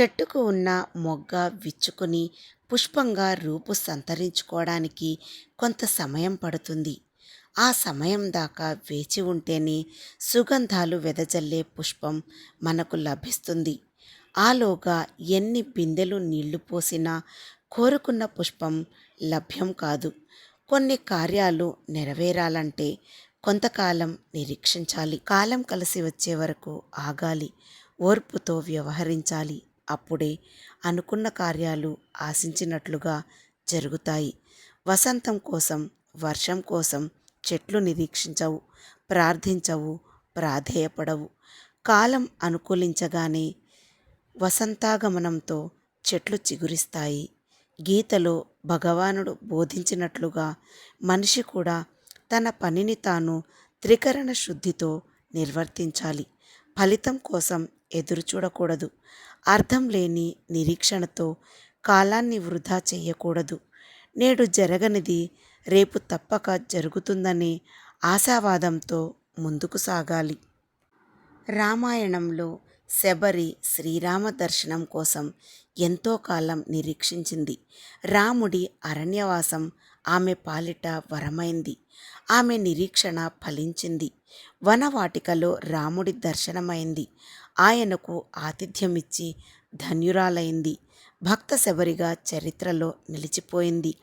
చెట్టుకు ఉన్న మొగ్గ విచ్చుకుని పుష్పంగా రూపు సంతరించుకోవడానికి కొంత సమయం పడుతుంది. ఆ సమయం దాకా వేచి ఉంటేనే సుగంధాలు వెదజల్లే పుష్పం మనకు లభిస్తుంది. ఆలోగా ఎన్ని బిందెలు నీళ్ళు పోసినా కోరుకున్న పుష్పం లభ్యం కాదు. కొన్ని కార్యాలు నెరవేరాలంటే కొంతకాలం నిరీక్షించాలి. కాలం కలిసి వచ్చే వరకు ఆగాలి. ఓర్పుతో వ్యవహరించాలి. అప్పుడే అనుకున్న కార్యాలు ఆశించినట్లుగా జరుగుతాయి. వసంతం కోసం వర్షం కోసం చెట్లు నిరీక్షించవు ప్రార్థించవు ప్రాధేయపడవు. కాలం అనుకూలించగానే వసంతాగమనంతో చెట్లు చిగురిస్తాయి. గీతలో భగవానుడు బోధించినట్లుగా మనిషి కూడా తన పనిని తాను త్రికరణ శుద్ధితో నిర్వర్తించాలి. ఫలితం కోసం ఎదురు చూడకూడదు. అర్థం లేని నిరీక్షణతో కాలాన్ని వృధా చేయకూడదు. నేడు జరగనిది రేపు తప్పక జరుగుతుందనే ఆశావాదంతో ముందుకు సాగాలి. రామాయణంలో శబరి శ్రీరామ దర్శనం కోసం ఎంతో కాలం నిరీక్షించింది. రాముడి అరణ్యవాసం ఆమె పాలిట వరమైంది. ఆమె నిరీక్షణ ఫలించింది. వనవాటికలో రాముడి దర్శనమైంది. ఆయనకు ఆతిథ్యమిచ్చి ధన్యురాలైంది. భక్త శబరిగా చరిత్రలో నిలిచిపోయింది.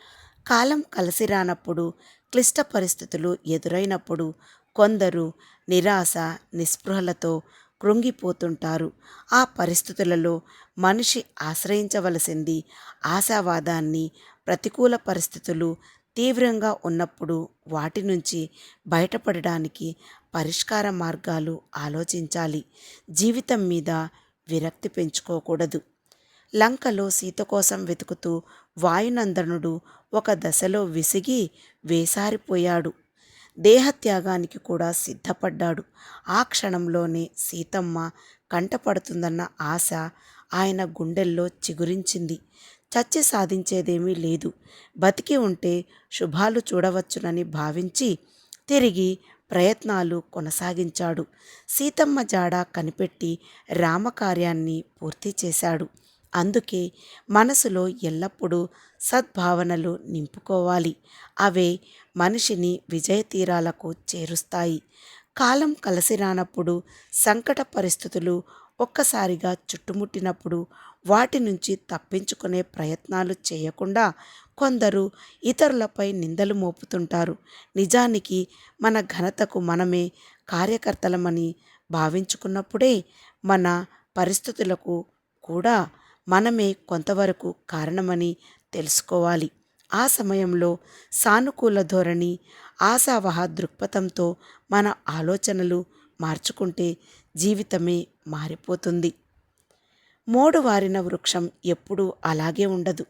కాలం కలిసి రానప్పుడు క్లిష్ట పరిస్థితులు ఎదురైనప్పుడు కొందరు నిరాశ నిస్పృహలతో కృంగిపోతుంటారు. ఆ పరిస్థితులలో మనిషి ఆశ్రయించవలసింది ఆశావాదాన్ని ప్రతికూల పరిస్థితులు తీవ్రంగా ఉన్నప్పుడు వాటి నుంచి బయటపడడానికి పరిష్కార మార్గాలు ఆలోచించాలి. జీవితం మీద విరక్తి పెంచుకోకూడదు. లంకలో సీత కోసం వెతుకుతూ వాయునందనుడు ఒక దశలో విసిగి వేసారిపోయాడు. దేహత్యాగానికి కూడా సిద్ధపడ్డాడు. ఆ క్షణంలోనే సీతమ్మ కంటపడుతుందన్న ఆశ ఆయన గుండెల్లో చిగురించింది. చచ్చి సాధించేదేమీ లేదు. బతికి ఉంటే శుభాలు చూడవచ్చునని భావించి తిరిగి ప్రయత్నాలు కొనసాగించాడు. సీతమ్మ జాడ కనిపెట్టి రామకార్యాన్ని పూర్తి చేశాడు. అందుకే మనసులో ఎల్లప్పుడూ సద్భావనలు నింపుకోవాలి. అవే మనిషిని విజయ తీరాలకు చేరుస్తాయి. కాలం కలిసి రానప్పుడు సంకట పరిస్థితులు ఒక్కసారిగా చుట్టుముట్టినప్పుడు వాటి నుంచి తప్పించుకునే ప్రయత్నాలు చేయకుండా కొందరు ఇతరులపై నిందలు మోపుతుంటారు. నిజానికి మన ఘనతకు మనమే కార్యకర్తలమని భావించుకున్నప్పుడే మన పరిస్థితులకు కూడా మనమే కొంతవరకు కారణమని తెలుసుకోవాలి. ఆ సమయంలో సానుకూల ధోరణి ఆశావహ దృక్పథంతో మన ఆలోచనలు మార్చుకుంటే జీవితమే మారిపోతుంది. మోడు వారిన వృక్షం ఎప్పుడూ అలాగే ఉండదు.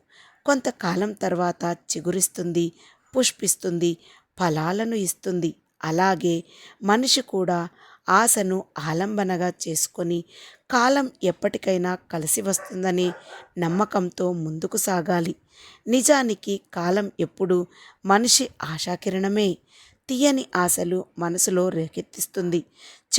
కొంతకాలం తర్వాత చిగురిస్తుంది పుష్పిస్తుంది ఫలాలను ఇస్తుంది. అలాగే మనిషి కూడా ఆశను ఆలంబనగా చేసుకొని కాలం ఎప్పటికైనా కలిసి వస్తుందనే నమ్మకంతో ముందుకు సాగాలి. నిజానికి కాలం ఎప్పుడు మనిషి ఆశాకిరణమే. తీయని ఆశలు మనసులో రేకెత్తిస్తుంది.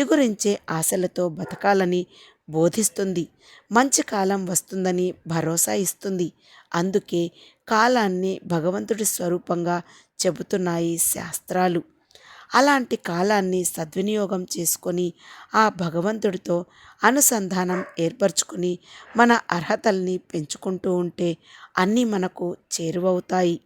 చిగురించే ఆశలతో బతకాలని బోధిస్తుంది. మంచి కాలం వస్తుందని భరోసా ఇస్తుంది. అందుకే కాలాన్ని భగవంతుడి స్వరూపంగా చెబుతున్నాయి శాస్త్రాలు. అలాంటి కాలాన్ని సద్వినియోగం చేసుకొని ఆ భగవంతుడితో అనుసంధానం ఏర్పరచుకుని మన అర్హతల్ని పెంచుకుంటూ ఉంటే అన్నీ మనకు చేరువవుతాయి.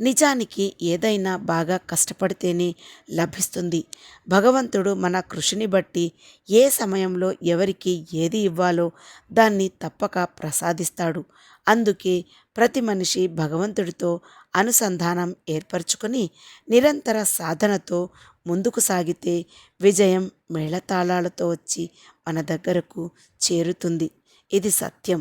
నిజానికి ఏదైనా బాగా కష్టపడితేనే లభిస్తుంది. భగవంతుడు మన కృషిని బట్టి ఏ సమయంలో ఎవరికి ఏది ఇవ్వాలో దాన్ని తప్పక ప్రసాదిస్తాడు. అందుకే ప్రతి మనిషి భగవంతుడితో అనుసంధానం ఏర్పరచుకొని నిరంతర సాధనతో ముందుకు సాగితే విజయం మేళతాళాలతో వచ్చి మన దగ్గరకు చేరుతుంది. ఇది సత్యం.